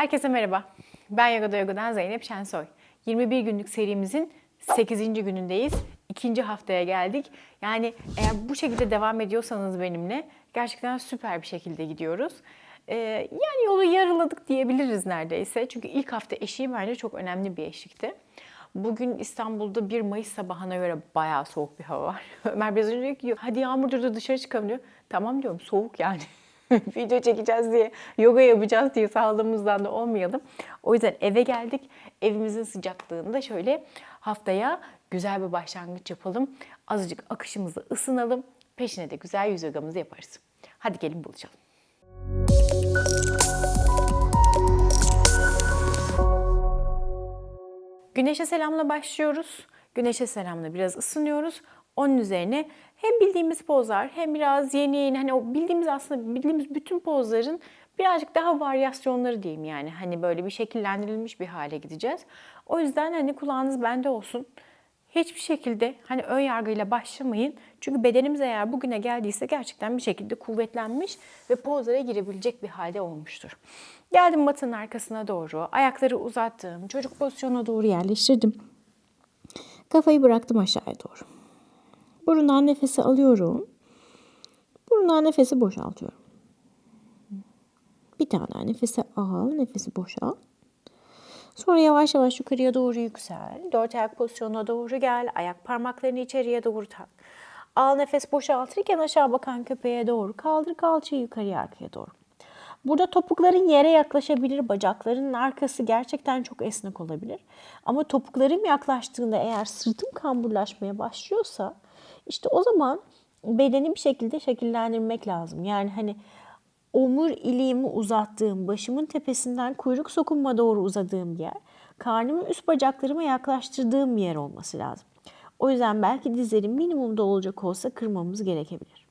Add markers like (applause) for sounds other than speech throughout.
Herkese merhaba. Ben Yoga'da Yoga'dan Zeynep Şensoy. 21 günlük serimizin 8. günündeyiz. İkinci haftaya geldik. Yani eğer bu şekilde devam ediyorsanız benimle gerçekten süper bir şekilde gidiyoruz. Ee, yani yolu yarıladık diyebiliriz neredeyse. Çünkü ilk hafta eşiği bence çok önemli bir eşikti. Bugün İstanbul'da 1 Mayıs sabahına göre bayağı soğuk bir hava var. (laughs) Ömer biraz önce diyor ki hadi yağmur durdu dışarı çıkalım diyor. Tamam diyorum soğuk yani. (laughs) Video çekeceğiz diye, yoga yapacağız diye sağlığımızdan da olmayalım. O yüzden eve geldik. Evimizin sıcaklığında şöyle haftaya güzel bir başlangıç yapalım. Azıcık akışımızı ısınalım. Peşine de güzel yüz yogamızı yaparız. Hadi gelin buluşalım. Güneşe selamla başlıyoruz. Güneşe selamla biraz ısınıyoruz. Onun üzerine hem bildiğimiz pozlar hem biraz yeni yeni hani o bildiğimiz aslında bildiğimiz bütün pozların birazcık daha varyasyonları diyeyim yani. Hani böyle bir şekillendirilmiş bir hale gideceğiz. O yüzden hani kulağınız bende olsun. Hiçbir şekilde hani ön yargıyla başlamayın. Çünkü bedenimiz eğer bugüne geldiyse gerçekten bir şekilde kuvvetlenmiş ve pozlara girebilecek bir halde olmuştur. Geldim matın arkasına doğru, ayakları uzattım, çocuk pozisyonuna doğru yerleştirdim. Kafayı bıraktım aşağıya doğru. Burundan nefesi alıyorum. Burundan nefesi boşaltıyorum. Bir tane daha nefesi al, nefesi boşalt. Sonra yavaş yavaş yukarıya doğru yüksel. Dört ayak pozisyonuna doğru gel. Ayak parmaklarını içeriye doğru tak. Al nefes boşaltırken aşağı bakan köpeğe doğru kaldır kalçayı yukarıya arkaya doğru. Burada topukların yere yaklaşabilir, bacaklarının arkası gerçekten çok esnek olabilir. Ama topuklarım yaklaştığında eğer sırtım kamburlaşmaya başlıyorsa işte o zaman bedeni bir şekilde şekillendirmek lazım. Yani hani omur iliğimi uzattığım, başımın tepesinden kuyruk sokumma doğru uzadığım yer, karnımı üst bacaklarıma yaklaştırdığım bir yer olması lazım. O yüzden belki dizlerim minimumda olacak olsa kırmamız gerekebilir.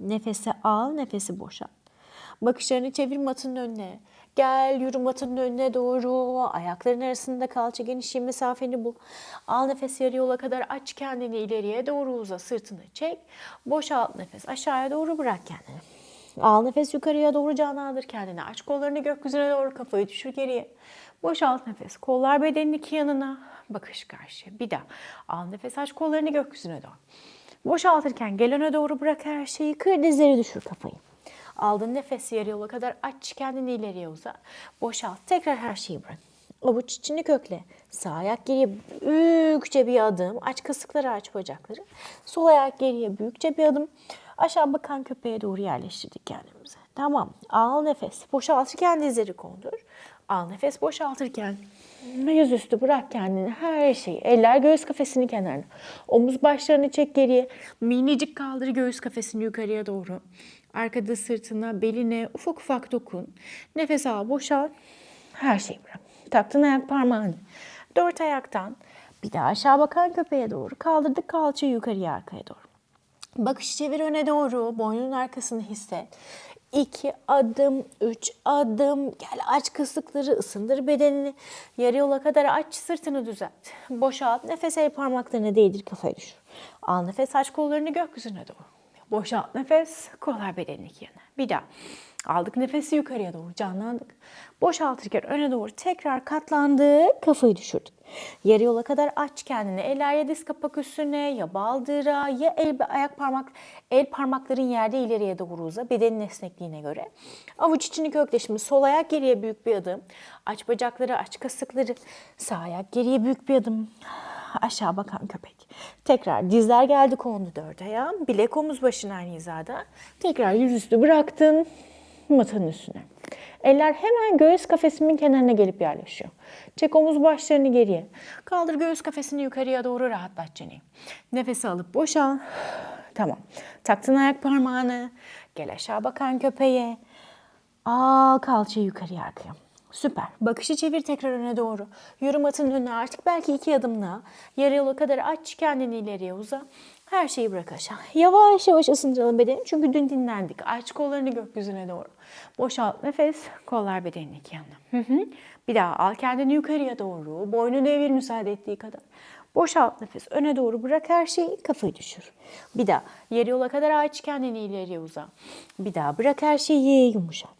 Nefesi al, nefesi boşalt. Bakışlarını çevir matın önüne. Gel yürü matın önüne doğru. Ayakların arasında kalça genişliği mesafeni bul. Al nefes yarı yola kadar aç kendini ileriye doğru uza. Sırtını çek. Boşalt nefes. Aşağıya doğru bırak kendini. Al nefes yukarıya doğru canlandır kendini. Aç kollarını gökyüzüne doğru kafayı düşür geriye. Boşalt nefes. Kollar bedenin iki yanına. Bakış karşı. Bir daha. Al nefes aç kollarını gökyüzüne doğru. Boşaltırken gel öne doğru bırak her şeyi. Kır dizleri düşür kafayı. Aldın nefes yarı yola kadar aç kendini ileriye uza. Boşalt. Tekrar her şeyi bırak. Avuç içini kökle. Sağ ayak geriye büyükçe bir adım. Aç kasıkları aç bacakları. Sol ayak geriye büyükçe bir adım. Aşağı bakan köpeğe doğru yerleştirdik kendimizi. Tamam. Al nefes. Boşaltırken dizleri kondur. Al nefes boşaltırken yüzüstü bırak kendini her şeyi. Eller göğüs kafesini kenarına. Omuz başlarını çek geriye. Minicik kaldır göğüs kafesini yukarıya doğru. Arkada sırtına, beline ufak ufak dokun. Nefes al, boşal. Her şeyi bırak. Taktın ayak parmağını. Dört ayaktan bir daha aşağı bakan köpeğe doğru. Kaldırdık kalçayı yukarıya arkaya doğru. Bakış çevir öne doğru. Boynun arkasını hisset. İki adım, üç adım. Gel aç kısıkları, ısındır bedenini. Yarı yola kadar aç, sırtını düzelt. Boşalt, nefes el parmaklarına değdir, kafayı düşür. Al nefes, aç kollarını gökyüzüne doğru. Boşalt nefes, kollar bedenin iki yana. Bir daha. Aldık nefesi yukarıya doğru canlandık. Boşaltırken öne doğru tekrar katlandık, kafayı düşürdük. Yarı yola kadar aç kendini. Eller ya diz kapak üstüne ya baldıra ya el ayak parmak el parmakların yerde ileriye doğru uza bedenin esnekliğine göre. Avuç içini kökle sol ayak geriye büyük bir adım. Aç bacakları, aç kasıkları. Sağ ayak geriye büyük bir adım. Aşağı bakan köpek. Tekrar dizler geldi kondu dört ayağa. Bilek omuz başın aynı hizada. Tekrar yüzüstü bıraktın matanın üstüne. Eller hemen göğüs kafesimin kenarına gelip yerleşiyor. Çek omuz başlarını geriye. Kaldır göğüs kafesini yukarıya doğru rahatlat çeneyi. Nefesi alıp boşal. Tamam. Taktın ayak parmağını. Gel aşağı bakan köpeğe. Al kalçayı yukarıya arkaya. Süper. Bakışı çevir tekrar öne doğru. Yürü matın önüne artık belki iki adımla. Yarı yola kadar aç kendini ileriye uza. Her şeyi bırak aşağı. Yavaş yavaş ısındıralım bedeni. Çünkü dün dinlendik. Aç kollarını gökyüzüne doğru. Boşalt nefes. Kollar bedenin iki yanına. Hı hı. Bir daha al kendini yukarıya doğru. Boynunu evir müsaade ettiği kadar. Boşalt nefes. Öne doğru bırak her şeyi. Kafayı düşür. Bir daha. Yarı yola kadar aç kendini ileriye uza. Bir daha bırak her şeyi. Yumuşat.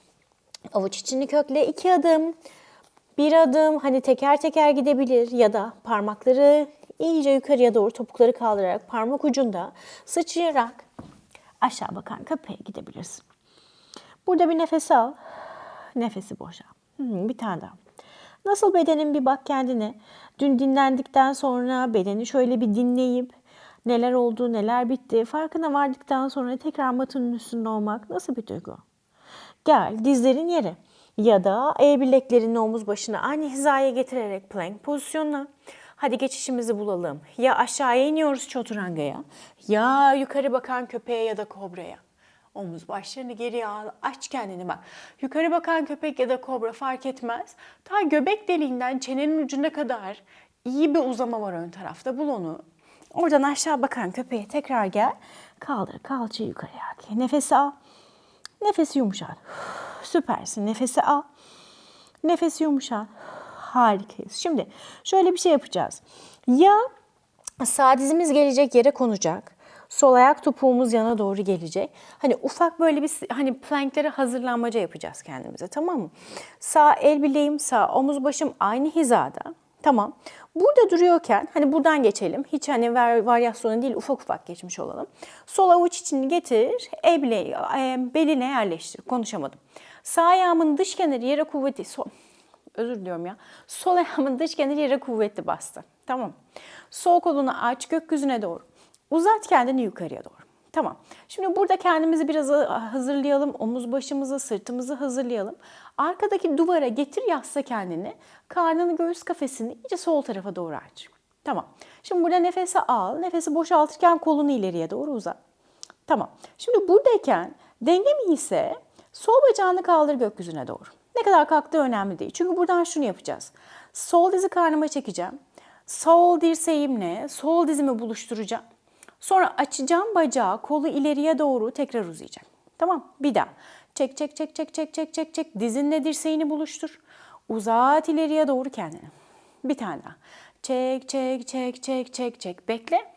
Avuç içini kökle iki adım. Bir adım hani teker teker gidebilir ya da parmakları iyice yukarıya doğru topukları kaldırarak parmak ucunda sıçrayarak aşağı bakan köpeğe gidebilirsin. Burada bir nefes al. Nefesi boşa. Hmm, bir tane daha. Nasıl bedenin bir bak kendine. Dün dinlendikten sonra bedeni şöyle bir dinleyip neler oldu, neler bitti farkına vardıktan sonra tekrar matın üstünde olmak nasıl bir duygu? Gel dizlerin yere ya da el bileklerini omuz başına aynı hizaya getirerek plank pozisyonuna. Hadi geçişimizi bulalım. Ya aşağıya iniyoruz çoturangaya ya yukarı bakan köpeğe ya da kobraya. Omuz başlarını geriye al, aç kendini bak. Yukarı bakan köpek ya da kobra fark etmez. Ta göbek deliğinden çenenin ucuna kadar iyi bir uzama var ön tarafta. Bul onu. Oradan aşağı bakan köpeğe tekrar gel. Kaldır kalçayı yukarıya. Nefesi al. Nefesi yumuşat. (sighs) Süpersin. Nefesi al. Nefesi yumuşat. Harikayız. Şimdi şöyle bir şey yapacağız. Ya sağ dizimiz gelecek yere konacak. Sol ayak topuğumuz yana doğru gelecek. Hani ufak böyle bir hani planklere hazırlanmaca yapacağız kendimize tamam mı? Sağ el bileğim, sağ omuz başım aynı hizada. Tamam. Burada duruyorken hani buradan geçelim. Hiç hani var, varyasyonu değil ufak ufak geçmiş olalım. Sol avuç içini getir. El bileği e, beline yerleştir. Konuşamadım. Sağ ayağımın dış kenarı yere kuvveti. Sol, özür diliyorum ya. Sol ayağımın dış kenarı yere kuvvetli bastı. Tamam. Sol kolunu aç gökyüzüne doğru. Uzat kendini yukarıya doğru. Tamam. Şimdi burada kendimizi biraz hazırlayalım. Omuz başımızı, sırtımızı hazırlayalım. Arkadaki duvara getir yasla kendini. Karnını, göğüs kafesini iyice sol tarafa doğru aç. Tamam. Şimdi burada nefesi al. Nefesi boşaltırken kolunu ileriye doğru uzat. Tamam. Şimdi buradayken denge mi ise sol bacağını kaldır gökyüzüne doğru. Ne kadar kalktığı önemli değil. Çünkü buradan şunu yapacağız. Sol dizi karnıma çekeceğim. Sol dirseğimle sol dizimi buluşturacağım. Sonra açacağım bacağı, kolu ileriye doğru tekrar uzayacak. Tamam? Bir daha. Çek çek çek çek çek çek çek çek. Dizinle dirseğini buluştur. Uzat ileriye doğru kendini. Bir tane daha. Çek çek çek çek çek çek. Bekle.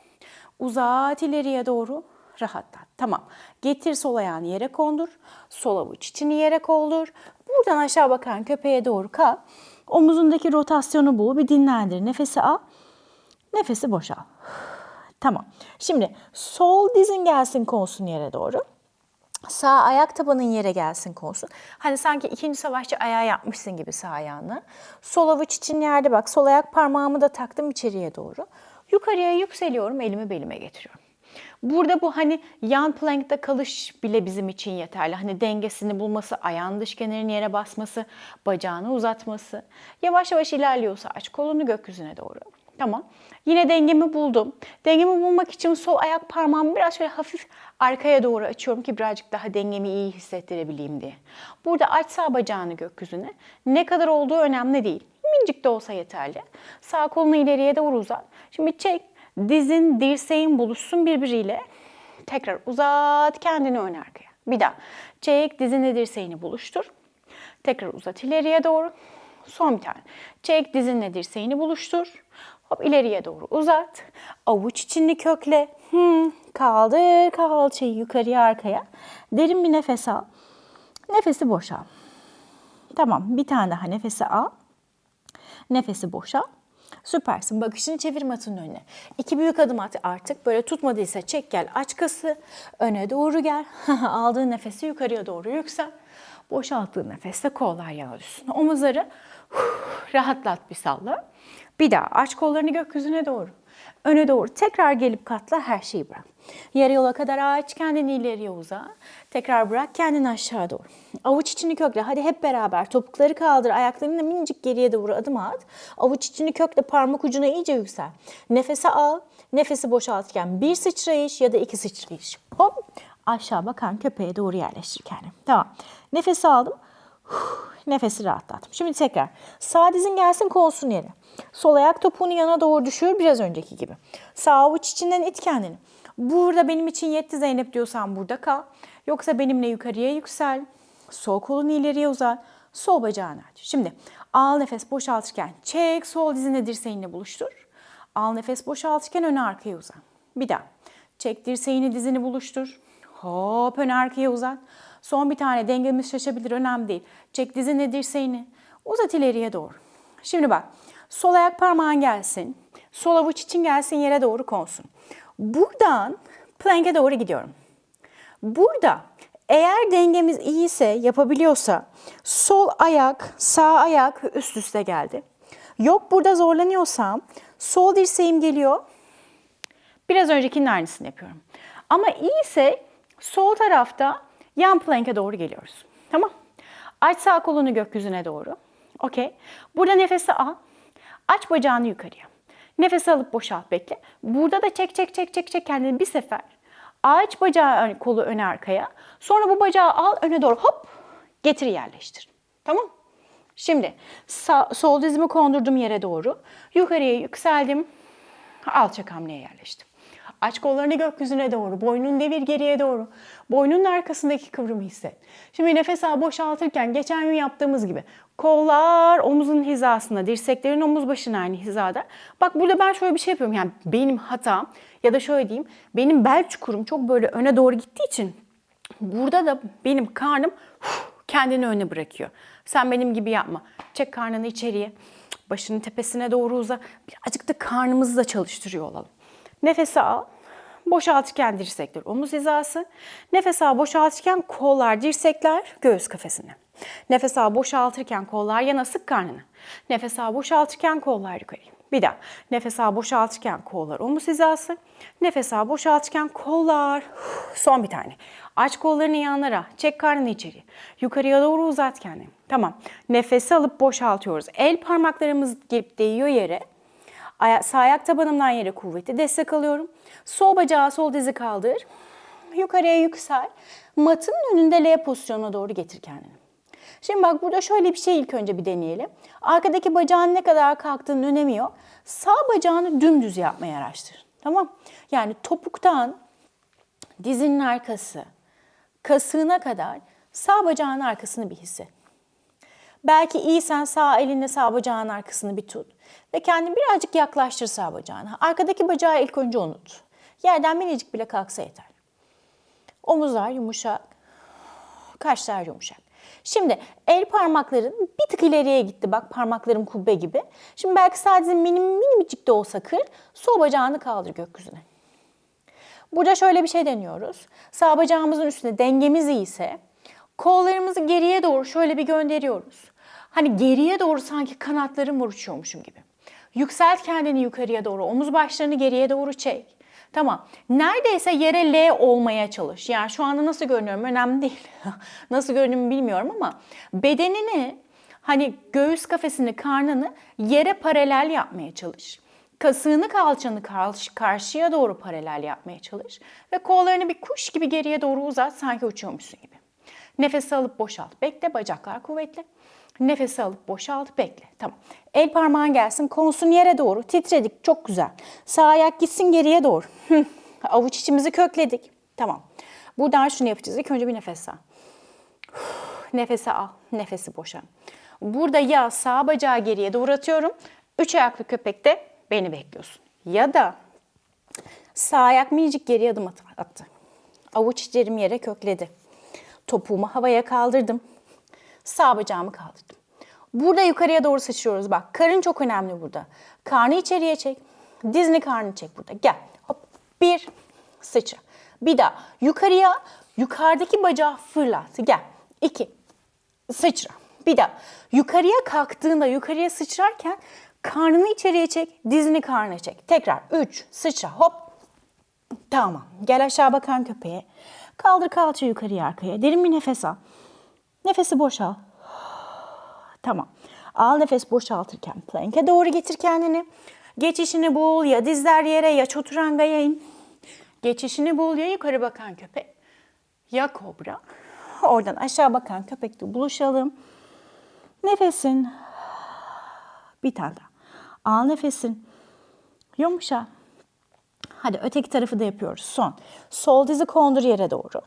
Uzat ileriye doğru. Rahatlat. Tamam. Getir sol ayağını yere kondur. Sol avuç içini yere koldur. Buradan aşağı bakan köpeğe doğru kalk. Omuzundaki rotasyonu bul. Bir dinlendir. Nefesi al. Nefesi boşal. Tamam. Şimdi sol dizin gelsin konsun yere doğru. Sağ ayak tabanın yere gelsin konsun. Hani sanki ikinci savaşçı ayağı yapmışsın gibi sağ ayağını. Sol avuç için yerde bak. Sol ayak parmağımı da taktım içeriye doğru. Yukarıya yükseliyorum. Elimi belime getiriyorum. Burada bu hani yan plankta kalış bile bizim için yeterli. Hani dengesini bulması, ayağın dış kenarını yere basması, bacağını uzatması. Yavaş yavaş ilerliyorsa aç kolunu gökyüzüne doğru. Tamam. Yine dengemi buldum. Dengemi bulmak için sol ayak parmağımı biraz şöyle hafif arkaya doğru açıyorum ki birazcık daha dengemi iyi hissettirebileyim diye. Burada aç sağ bacağını gökyüzüne. Ne kadar olduğu önemli değil. Mincik de olsa yeterli. Sağ kolunu ileriye doğru uzat. Şimdi çek. Dizin, dirseğin buluşsun birbiriyle. Tekrar uzat kendini ön arkaya. Bir daha. Çek, dizinle dirseğini buluştur. Tekrar uzat ileriye doğru. Son bir tane. Çek, dizinle dirseğini buluştur. Hop ileriye doğru uzat. Avuç içini kökle. Hmm, kaldır kalçayı yukarıya arkaya. Derin bir nefes al. Nefesi boşal. Tamam bir tane daha nefesi al. Nefesi boşal. Süpersin. Bakışını çevir matın önüne. İki büyük adım at artık. Böyle tutmadıysa çek gel aç kası. Öne doğru gel. (laughs) Aldığın nefesi yukarıya doğru yüksel. Boşalttığın nefeste kollar yana düşsün. Omuzları rahatlat bir salla. Bir daha aç kollarını gökyüzüne doğru. Öne doğru tekrar gelip katla her şeyi bırak. Yarı yola kadar aç kendini ileriye uza. Tekrar bırak kendini aşağı doğru. Avuç içini kökle. Hadi hep beraber topukları kaldır. Ayaklarını minicik geriye doğru adım at. Avuç içini kökle parmak ucuna iyice yüksel. Nefesi al. Nefesi boşaltırken bir sıçrayış ya da iki sıçrayış. Hop aşağı bakan köpeğe doğru yerleştir kendini. Tamam. Nefesi aldım. (sighs) Nefesi rahatlattım. Şimdi tekrar. Sağ dizin gelsin kolsun yere. Sol ayak topuğunu yana doğru düşür biraz önceki gibi. Sağ avuç içinden it kendini. Burada benim için yetti Zeynep diyorsan burada kal. Yoksa benimle yukarıya yüksel. Sol kolunu ileriye uzat. Sol bacağını aç. Şimdi al nefes boşaltırken çek sol dizine dirseğinle buluştur. Al nefes boşaltırken öne arkaya uzat. Bir daha. Çek dirseğini dizini buluştur. Hop ön arkaya uzat. Son bir tane dengemiz şaşabilir önemli değil. Çek dizini dirseğini. Uzat ileriye doğru. Şimdi bak sol ayak parmağın gelsin. Sol avuç için gelsin yere doğru konsun. Buradan plank'e doğru gidiyorum. Burada eğer dengemiz iyiyse, yapabiliyorsa sol ayak, sağ ayak üst üste geldi. Yok burada zorlanıyorsam sol dirseğim geliyor. Biraz öncekinin aynısını yapıyorum. Ama iyiyse sol tarafta yan plank'e doğru geliyoruz. Tamam. Aç sağ kolunu gökyüzüne doğru. Okey. Burada nefesi al. Aç bacağını yukarıya. Nefes alıp boşalt bekle. Burada da çek çek çek çek çek kendini bir sefer. Aç bacağı kolu öne arkaya. Sonra bu bacağı al öne doğru hop getir yerleştir. Tamam? Şimdi sağ, sol dizimi kondurdum yere doğru. Yukarıya yükseldim. Alçak hamleye yerleştim. Aç kollarını gökyüzüne doğru. Boynunu devir geriye doğru. Boynunun arkasındaki kıvrımı hisset. Şimdi nefes al boşaltırken geçen gün yaptığımız gibi. Kollar omuzun hizasında, dirseklerin omuz başına aynı hizada. Bak burada ben şöyle bir şey yapıyorum. Yani benim hatam ya da şöyle diyeyim. Benim bel çukurum çok böyle öne doğru gittiği için burada da benim karnım kendini öne bırakıyor. Sen benim gibi yapma. Çek karnını içeriye. Başının tepesine doğru uza. Birazcık da karnımızı da çalıştırıyor olalım. Nefesi al. Boşaltırken dirsekler omuz hizası. Nefes al boşaltırken kollar dirsekler göğüs kafesine. Nefes al boşaltırken kollar yana sık karnını. Nefes al boşaltırken kollar yukarı. Bir daha. Nefes al boşaltırken kollar omuz hizası. Nefes al boşaltırken kollar. Son bir tane. Aç kollarını yanlara. Çek karnını içeri. Yukarıya doğru uzat kendini. Tamam. Nefesi alıp boşaltıyoruz. El parmaklarımız gelip değiyor yere. Aya- sağ ayak tabanımdan yere kuvveti destek alıyorum. Sol bacağı sol dizi kaldır. Yukarıya yüksel. Matın önünde L pozisyonuna doğru getir kendini. Şimdi bak burada şöyle bir şey ilk önce bir deneyelim. Arkadaki bacağın ne kadar kalktığının önemi yok. Sağ bacağını dümdüz yapmaya araştır. Tamam? Yani topuktan dizinin arkası, kasığına kadar sağ bacağın arkasını bir hisset. Belki iyisen sağ elinle sağ bacağın arkasını bir tut. Ve kendini birazcık yaklaştır sağ bacağına. Arkadaki bacağı ilk önce unut. Yerden minicik bile kalksa yeter. Omuzlar yumuşak. Kaşlar yumuşak. Şimdi el parmakların bir tık ileriye gitti. Bak parmaklarım kubbe gibi. Şimdi belki sadece minim minicik de olsa kır. Sol bacağını kaldır gökyüzüne. Burada şöyle bir şey deniyoruz. Sağ bacağımızın üstünde dengemiz iyiyse kollarımızı geriye doğru şöyle bir gönderiyoruz. Hani geriye doğru sanki kanatlarım uçuyormuşum gibi. Yükselt kendini yukarıya doğru. Omuz başlarını geriye doğru çek. Tamam. Neredeyse yere L olmaya çalış. Yani şu anda nasıl görünüyorum önemli değil. (laughs) nasıl görünüyorum bilmiyorum ama bedenini hani göğüs kafesini, karnını yere paralel yapmaya çalış. Kasığını kalçanı karşı, karşıya doğru paralel yapmaya çalış. Ve kollarını bir kuş gibi geriye doğru uzat sanki uçuyormuşsun gibi. Nefes alıp boşalt. Bekle bacaklar kuvvetli. Nefes alıp boşalt bekle. Tamam. El parmağın gelsin konsun yere doğru. Titredik çok güzel. Sağ ayak gitsin geriye doğru. Avuç içimizi kökledik. Tamam. Buradan şunu yapacağız. İlk önce bir nefes al. Nefesi al. Nefesi boşa. Burada ya sağ bacağı geriye doğru atıyorum. Üç ayaklı köpekte beni bekliyorsun. Ya da sağ ayak minicik geriye adım at- attı. Avuç içlerim yere kökledi. Topuğumu havaya kaldırdım. Sağ bacağımı kaldırdım. Burada yukarıya doğru sıçrıyoruz. Bak karın çok önemli burada. Karnı içeriye çek. Dizini karnı çek burada. Gel. Hop. Bir. Sıçra. Bir daha. Yukarıya. Yukarıdaki bacağı fırlat. Gel. İki. Sıçra. Bir daha. Yukarıya kalktığında yukarıya sıçrarken karnını içeriye çek. Dizini karnına çek. Tekrar. Üç. Sıçra. Hop. Tamam. Gel aşağı bakan köpeğe. Kaldır kalça yukarıya arkaya. Derin bir nefes al. Nefesi boşal. (sighs) Tamam. Al nefes boşaltırken plank'e doğru getir kendini. Geçişini bul ya dizler yere ya çoturangaya in. Geçişini bul ya yukarı bakan köpek ya kobra. (sighs) Oradan aşağı bakan köpekle buluşalım. Nefesin. (sighs) Bir tane daha. Al nefesin. Yumuşa. Hadi öteki tarafı da yapıyoruz. Son. Sol dizi kondur yere doğru.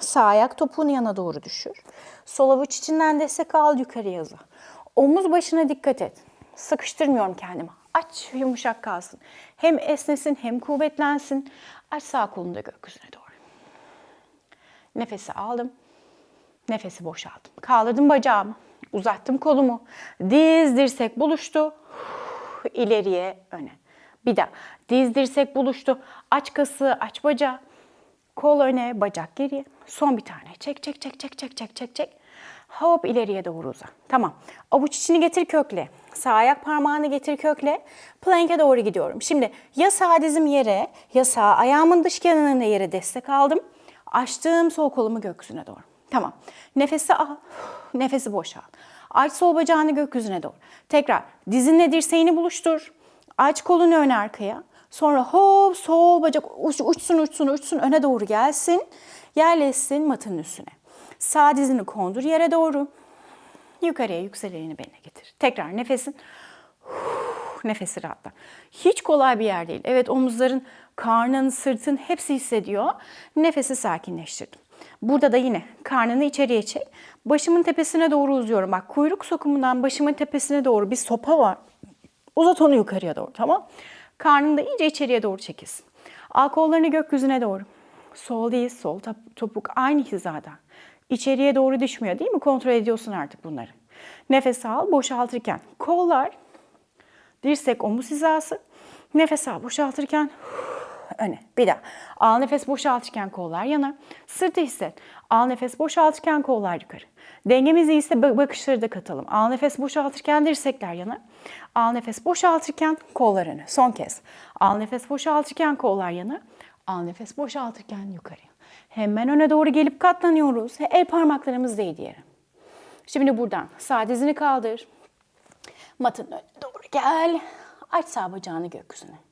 Sağ ayak topuğunu yana doğru düşür. Sol avuç içinden destek al yukarıya hızla. Omuz başına dikkat et. Sıkıştırmıyorum kendimi. Aç yumuşak kalsın. Hem esnesin hem kuvvetlensin. Aç sağ kolunu da gökyüzüne doğru. Nefesi aldım. Nefesi boşalttım. Kaldırdım bacağımı. Uzattım kolumu. Diz dirsek buluştu. İleriye öne. Bir daha. Diz dirsek buluştu. Aç kası, aç bacağı. Kol öne, bacak geriye. Son bir tane. Çek, çek, çek, çek, çek, çek, çek, çek. Hop ileriye doğru uza. Tamam. Avuç içini getir kökle. Sağ ayak parmağını getir kökle. Plank'e doğru gidiyorum. Şimdi ya sağ dizim yere ya sağ ayağımın dış kenarına yere destek aldım. Açtım sol kolumu gökyüzüne doğru. Tamam. Nefesi al. (sighs) Nefesi boşalt. Aç sol bacağını gökyüzüne doğru. Tekrar dizinle dirseğini buluştur. Aç kolunu ön arkaya. Sonra hop sol bacak uç, uçsun uçsun uçsun öne doğru gelsin. Yerleşsin matın üstüne. Sağ dizini kondur yere doğru. Yukarıya yükseleni beline getir. Tekrar nefesin nefesi rahatla. Hiç kolay bir yer değil. Evet omuzların, karnın, sırtın hepsi hissediyor. Nefesi sakinleştirdim. Burada da yine karnını içeriye çek. Başımın tepesine doğru uzuyorum. Bak kuyruk sokumundan başımın tepesine doğru bir sopa var. Uzat onu yukarıya doğru tamam. Karnını da iyice içeriye doğru çekilsin. Al kollarını gökyüzüne doğru. Sol değil, sol topuk aynı hizada. İçeriye doğru düşmüyor değil mi? Kontrol ediyorsun artık bunları. Nefes al, boşaltırken kollar dirsek omuz hizası. Nefes al, boşaltırken öne. Bir daha. Al nefes boşaltırken kollar yana. Sırtı hisset. Al nefes boşaltırken kollar yukarı. Dengemiz iyiyse bakışları da katalım. Al nefes boşaltırken dirsekler yana. Al nefes boşaltırken kollar öne. Son kez. Al nefes boşaltırken kollar yana. Al nefes boşaltırken yukarıya. Hemen öne doğru gelip katlanıyoruz. El parmaklarımız değdi yere. Şimdi buradan sağ dizini kaldır. Matın önüne doğru gel. Aç sağ bacağını gökyüzüne.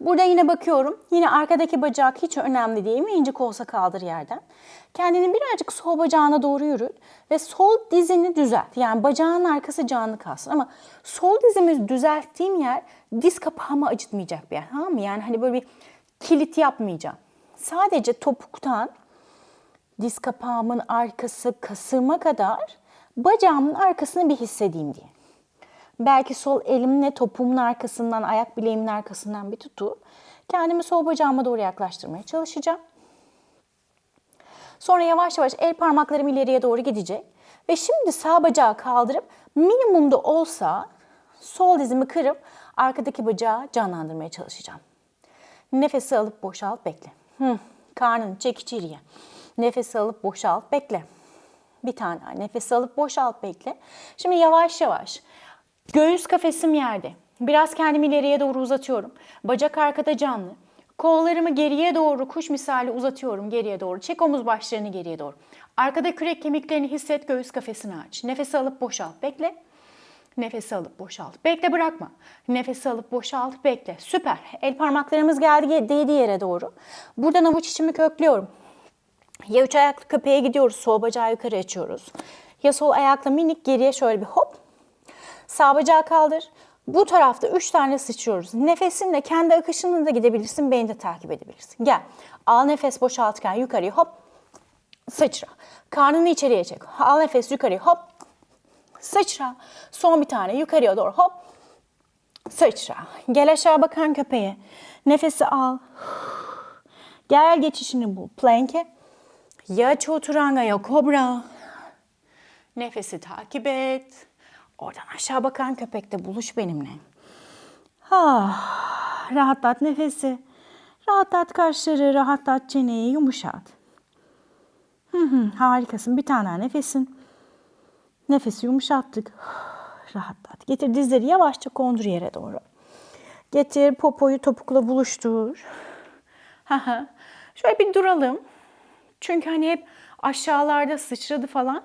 Burada yine bakıyorum. Yine arkadaki bacak hiç önemli değil mi? İncik olsa kaldır yerden. Kendini birazcık sol bacağına doğru yürüt ve sol dizini düzelt. Yani bacağın arkası canlı kalsın ama sol dizimi düzelttiğim yer diz kapağımı acıtmayacak bir yer. Tamam mı? Yani hani böyle bir kilit yapmayacağım. Sadece topuktan diz kapağımın arkası kasığıma kadar bacağımın arkasını bir hissedeyim diye. Belki sol elimle topuğumun arkasından, ayak bileğimin arkasından bir tutup kendimi sol bacağıma doğru yaklaştırmaya çalışacağım. Sonra yavaş yavaş el parmaklarım ileriye doğru gidecek. Ve şimdi sağ bacağı kaldırıp minimumda olsa sol dizimi kırıp arkadaki bacağı canlandırmaya çalışacağım. Nefesi alıp boşalt bekle. Hı, karnını çek içeriye. Nefesi alıp boşalt bekle. Bir tane daha. Nefesi alıp boşalt bekle. Şimdi yavaş yavaş Göğüs kafesim yerde. Biraz kendimi ileriye doğru uzatıyorum. Bacak arkada canlı. Kollarımı geriye doğru kuş misali uzatıyorum geriye doğru. Çek omuz başlarını geriye doğru. Arkada kürek kemiklerini hisset göğüs kafesini aç. Nefes alıp boşalt bekle. Nefes alıp boşalt. Bekle bırakma. Nefes alıp boşalt bekle. Süper. El parmaklarımız geldi değdi yere doğru. Buradan avuç içimi köklüyorum. Ya üç ayaklı köpeğe gidiyoruz. Sol bacağı yukarı açıyoruz. Ya sol ayakla minik geriye şöyle bir hop Sağ bacağı kaldır. Bu tarafta üç tane sıçrıyoruz. Nefesinle kendi akışını da gidebilirsin. Beni de takip edebilirsin. Gel. Al nefes boşaltırken yukarıya hop. Sıçra. Karnını içeriye çek. Al nefes yukarıya hop. Sıçra. Son bir tane yukarıya doğru hop. Sıçra. Gel aşağı bakan köpeğe. Nefesi al. Gel geçişini bul. Plank'e. Ya çoturanga ya kobra. Nefesi takip et. Oradan aşağı bakan köpekte buluş benimle. Ha, rahatlat nefesi. Rahatlat kaşları, rahatlat çeneyi, yumuşat. Hı hı, harikasın. Bir tane nefesin. Nefesi yumuşattık. Rahatlat. Getir dizleri yavaşça kondur yere doğru. Getir popoyu topukla buluştur. Şöyle bir duralım. Çünkü hani hep aşağılarda sıçradı falan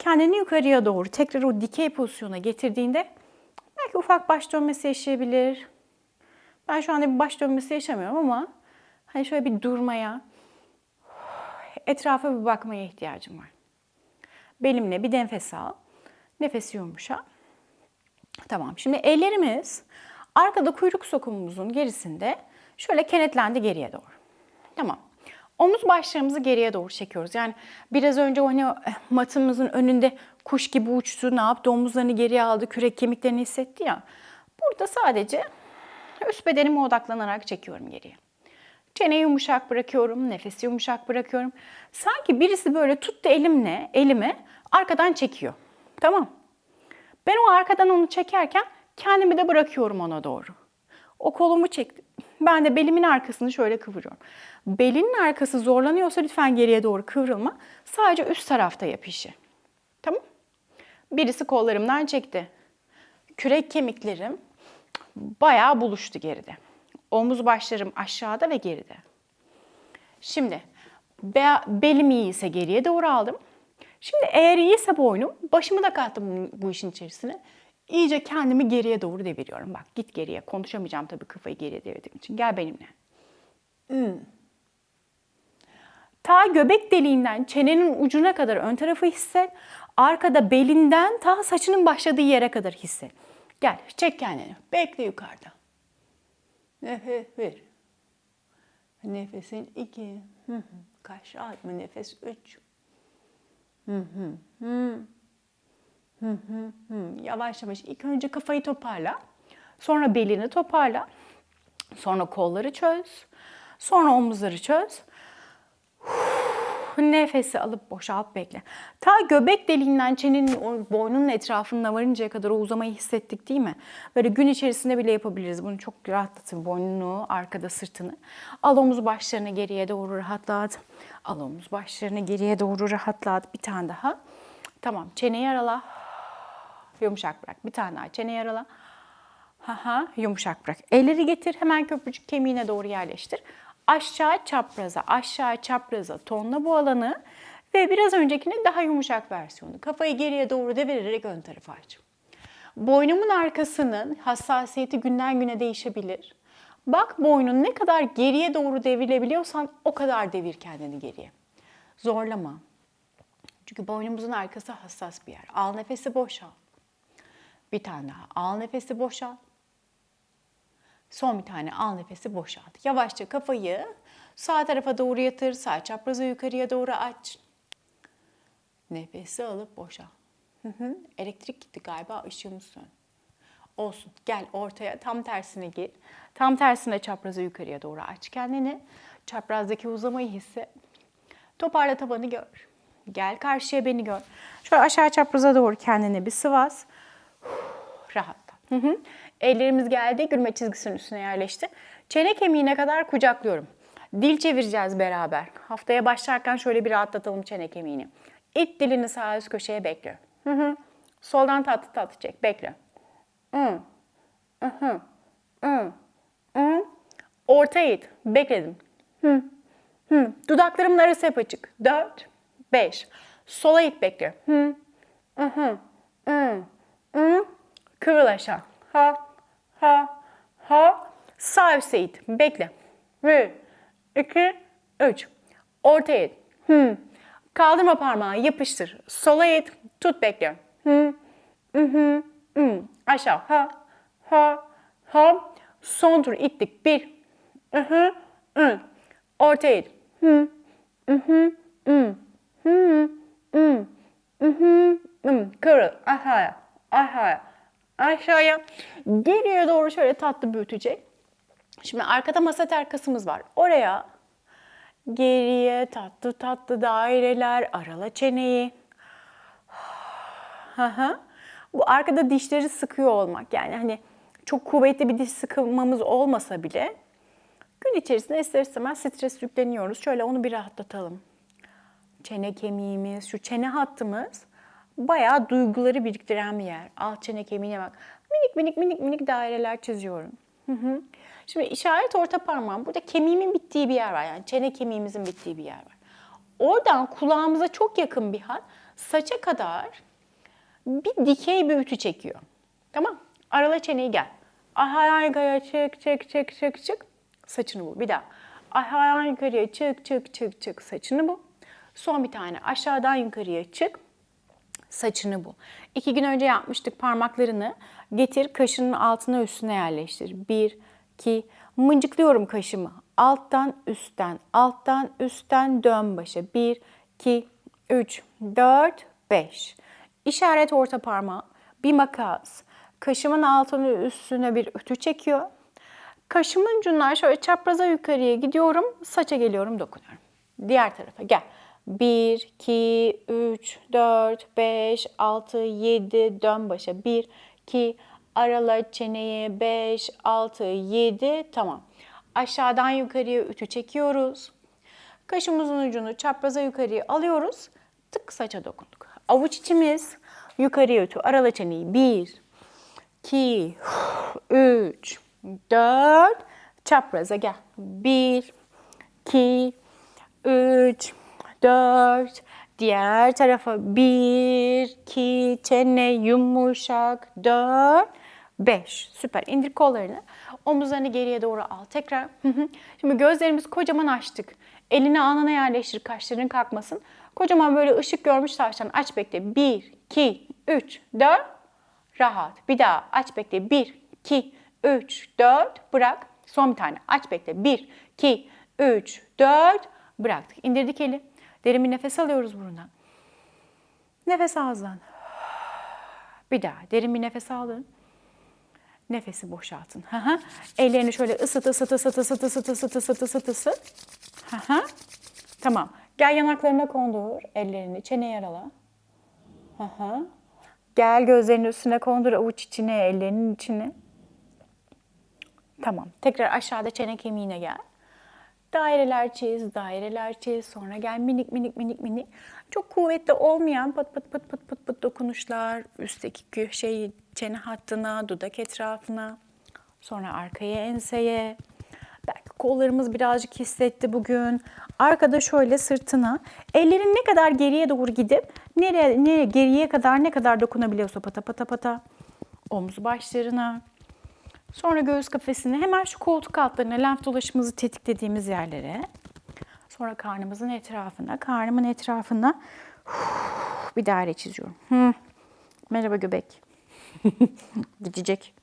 kendini yukarıya doğru tekrar o dikey pozisyona getirdiğinde belki ufak baş dönmesi yaşayabilir. Ben şu anda bir baş dönmesi yaşamıyorum ama hani şöyle bir durmaya, etrafa bir bakmaya ihtiyacım var. Belimle bir nefes al. Nefesi yumuşa. Tamam. Şimdi ellerimiz arkada kuyruk sokumumuzun gerisinde şöyle kenetlendi geriye doğru. Tamam. Omuz başlarımızı geriye doğru çekiyoruz. Yani biraz önce hani eh, matımızın önünde kuş gibi uçtu, ne yaptı, omuzlarını geriye aldı, kürek kemiklerini hissetti ya. Burada sadece üst bedenime odaklanarak çekiyorum geriye. Çeneyi yumuşak bırakıyorum, nefesi yumuşak bırakıyorum. Sanki birisi böyle tuttu elimle, elimi arkadan çekiyor. Tamam. Ben o arkadan onu çekerken kendimi de bırakıyorum ona doğru. O kolumu çekti. Ben de belimin arkasını şöyle kıvırıyorum. Belinin arkası zorlanıyorsa lütfen geriye doğru kıvrılma. Sadece üst tarafta yap işi. Tamam? Birisi kollarımdan çekti. Kürek kemiklerim bayağı buluştu geride. Omuz başlarım aşağıda ve geride. Şimdi be- belim iyiyse geriye doğru aldım. Şimdi eğer iyiyse boynum, başımı da kattım bu işin içerisine. İyice kendimi geriye doğru deviriyorum. Bak git geriye. Konuşamayacağım tabii kafayı geriye devirdiğim için. Gel benimle. Hmm. Ta göbek deliğinden çenenin ucuna kadar ön tarafı hisset. Arkada belinden ta saçının başladığı yere kadar hisset. Gel çek kendini. Bekle yukarıda. Nefes ver. Nefesin iki. Hı hı. Kaç rahat mı? Nefes üç. Hı hı. Hı. Hı hı hı. Yavaş yavaş. İlk önce kafayı toparla. Sonra belini toparla. Sonra kolları çöz. Sonra omuzları çöz. Nefesi alıp boşalt bekle. Ta göbek deliğinden çenenin boynunun etrafına varıncaya kadar o uzamayı hissettik değil mi? Böyle gün içerisinde bile yapabiliriz. Bunu çok rahatlatır boynunu, arkada sırtını. Al omuz başlarını geriye doğru rahatlat. Al omuz başlarını geriye doğru rahatlat. Bir tane daha. Tamam çeneyi arala. Yumuşak bırak. Bir tane daha çeneyi arala. Haha, yumuşak bırak. Elleri getir hemen köprücük kemiğine doğru yerleştir. Aşağı çapraza, aşağı çapraza tonla bu alanı ve biraz öncekinin daha yumuşak versiyonu. Kafayı geriye doğru devirerek ön tarafa aç. Boynumun arkasının hassasiyeti günden güne değişebilir. Bak boynun ne kadar geriye doğru devrilebiliyorsan o kadar devir kendini geriye. Zorlama. Çünkü boynumuzun arkası hassas bir yer. Al nefesi boşal. Bir tane daha. Al nefesi boşal. Son bir tane al nefesi boşalt. Yavaşça kafayı sağ tarafa doğru yatır. Sağ çaprazı yukarıya doğru aç. Nefesi alıp boşalt. Elektrik gitti galiba ışığımız sön. Olsun. Gel ortaya tam tersine gir. Tam tersine çaprazı yukarıya doğru aç kendini. Çaprazdaki uzamayı hisset. Toparla tabanı gör. Gel karşıya beni gör. Şöyle aşağı çapraza doğru kendini bir sıvaz. Rahatla. Hı hı. Ellerimiz geldi, gülme çizgisinin üstüne yerleşti. Çene kemiğine kadar kucaklıyorum. Dil çevireceğiz beraber. Haftaya başlarken şöyle bir rahatlatalım çene kemiğini. İt dilini sağ üst köşeye bekle. Hı hı. Soldan tatlı tatlı çek. Bekle. Hı. Hı hı. Hı. Hı. Orta it. Bekledim. Hı. Hı. Dudaklarımın arası hep açık. Dört. Beş. Sola it bekle. Hı. Hı hı. Hı. Hı. Kıvrıl aşağı. Ha, ha, ha. Sağ üstte it. Bekle. Bir, iki, üç. Ortaya it. Hı. Kaldırma parmağı, yapıştır. Sola it. Tut bekle. Hı. Hı hı. Hı. Aşağı. Ha, ha, ha. Son tur ittik. Bir. Hı hı. Hı. Ortaya it. Hı hı. Hı. Hı. Hı. Hı hı. Hı. Kıvrıl. Aşağıya. Aşağıya aşağıya geriye doğru şöyle tatlı büyütecek. Şimdi arkada masa terkasımız var. Oraya geriye tatlı tatlı daireler, arala çeneyi. (sighs) Bu arkada dişleri sıkıyor olmak. Yani hani çok kuvvetli bir diş sıkılmamız olmasa bile gün içerisinde ister istemez stres yükleniyoruz. Şöyle onu bir rahatlatalım. Çene kemiğimiz, şu çene hattımız bayağı duyguları biriktiren bir yer. Alt çene kemiğine bak. Minik minik minik minik daireler çiziyorum. Şimdi işaret orta parmağım. Burada kemiğimin bittiği bir yer var. Yani çene kemiğimizin bittiği bir yer var. Oradan kulağımıza çok yakın bir hat saça kadar bir dikey bir ütü çekiyor. Tamam. Arala çeneyi gel. Yukarıya çık çık çık çık çık. Saçını bul. Bir daha. Yukarıya çık çık çık çık. Saçını bul. Son bir tane aşağıdan yukarıya çık saçını bu. İki gün önce yapmıştık parmaklarını. Getir kaşının altına üstüne yerleştir. Bir, iki, mıncıklıyorum kaşımı. Alttan üstten, alttan üstten dön başa. Bir, iki, üç, dört, beş. İşaret orta parmağı. Bir makas. Kaşımın altını üstüne bir ütü çekiyor. Kaşımın ucundan şöyle çapraza yukarıya gidiyorum. Saça geliyorum, dokunuyorum. Diğer tarafa gel. 1, 2, 3, 4, 5, 6, 7, dön başa. 1, 2, arala çeneyi 5, 6, 7, tamam. Aşağıdan yukarıya 3'ü çekiyoruz. Kaşımızın ucunu çapraza yukarıya alıyoruz. Tık saça dokunduk. Avuç içimiz yukarıya ötü. Arala çeneyi 1, 2, 3, 4. Çapraza gel. 1, 2, 3, 4. Diğer tarafa 1, 2, çene yumuşak, 4, 5. Süper. İndir kollarını. Omuzlarını geriye doğru al. Tekrar. Şimdi gözlerimizi kocaman açtık. Elini alnına yerleştir. Kaşların kalkmasın. Kocaman böyle ışık görmüş tavşan. Aç bekle. 1, 2, 3, 4. Rahat. Bir daha aç bekle. 1, 2, 3, 4. Bırak. Son bir tane. Aç bekle. 1, 2, 3, 4. Bıraktık. İndirdik eli. Derin bir nefes alıyoruz burundan. Nefes ağızdan. (sighs) Bir daha derin bir nefes alın. Nefesi boşaltın. Ellerini şöyle ısıt, ısıt, ısıt, ısıt, ısıt, ısıt, ısıt, ısıt, ısıt. Tamam. Gel yanaklarına kondur ellerini. Çene yarala. Hı. Gel gözlerinin üstüne kondur avuç içine, ellerinin içine. Tamam. Tekrar aşağıda çene kemiğine gel. Daireler çiz, daireler çiz. Sonra gel minik minik minik minik. Çok kuvvetli olmayan pıt pıt pıt pıt pıt pıt dokunuşlar. Üstteki şey çene hattına, dudak etrafına. Sonra arkaya enseye. Belki kollarımız birazcık hissetti bugün. Arkada şöyle sırtına. Ellerin ne kadar geriye doğru gidip nereye, nereye geriye kadar ne kadar dokunabiliyorsa pata pata pata. Omuz başlarına. Sonra göğüs kafesini hemen şu koltuk altlarına lenf dolaşımımızı tetiklediğimiz yerlere. Sonra karnımızın etrafına, karnımın etrafına (sighs) bir daire çiziyorum. Merhaba göbek. (laughs) Gidecek.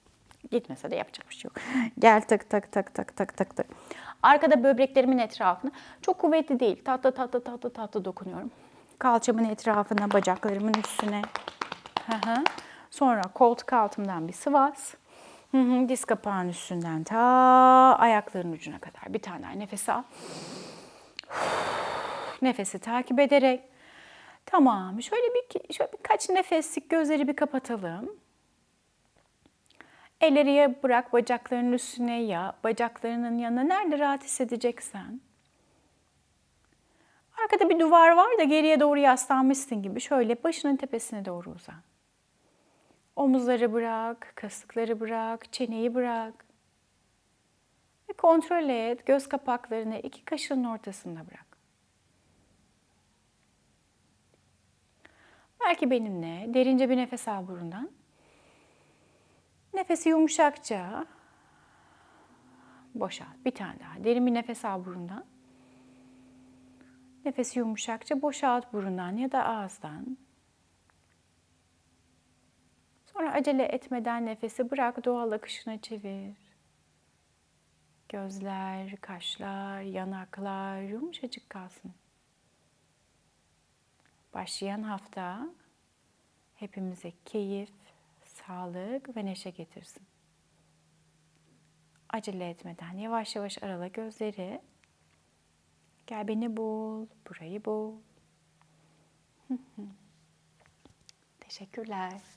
Gitmese de yapacak bir şey yok. Gel tak tak tak tak tak tak tak. Arkada böbreklerimin etrafına. Çok kuvvetli değil. Tatlı tatlı tatlı tatlı dokunuyorum. Kalçamın etrafına, bacaklarımın üstüne. Sonra koltuk altımdan bir sıvas. Hı hı, diz kapağının üstünden ta ayakların ucuna kadar. Bir tane daha nefes al. (sighs) Nefesi takip ederek. Tamam. Şöyle bir şöyle birkaç nefeslik gözleri bir kapatalım. Elleri ya bırak bacaklarının üstüne ya bacaklarının yanına nerede rahat hissedeceksen. Arkada bir duvar var da geriye doğru yaslanmışsın gibi şöyle başının tepesine doğru uzan. Omuzları bırak, kasıkları bırak, çeneyi bırak. Ve kontrol et. Göz kapaklarını iki kaşının ortasında bırak. Belki benimle derince bir nefes al burundan. Nefesi yumuşakça boşalt. Bir tane daha. Derin bir nefes al burundan. Nefesi yumuşakça boşalt burundan ya da ağızdan. Sonra acele etmeden nefesi bırak, doğal akışına çevir. Gözler, kaşlar, yanaklar yumuşacık kalsın. Başlayan hafta hepimize keyif, sağlık ve neşe getirsin. Acele etmeden yavaş yavaş arala gözleri. Gel beni bul, burayı bul. (laughs) Teşekkürler.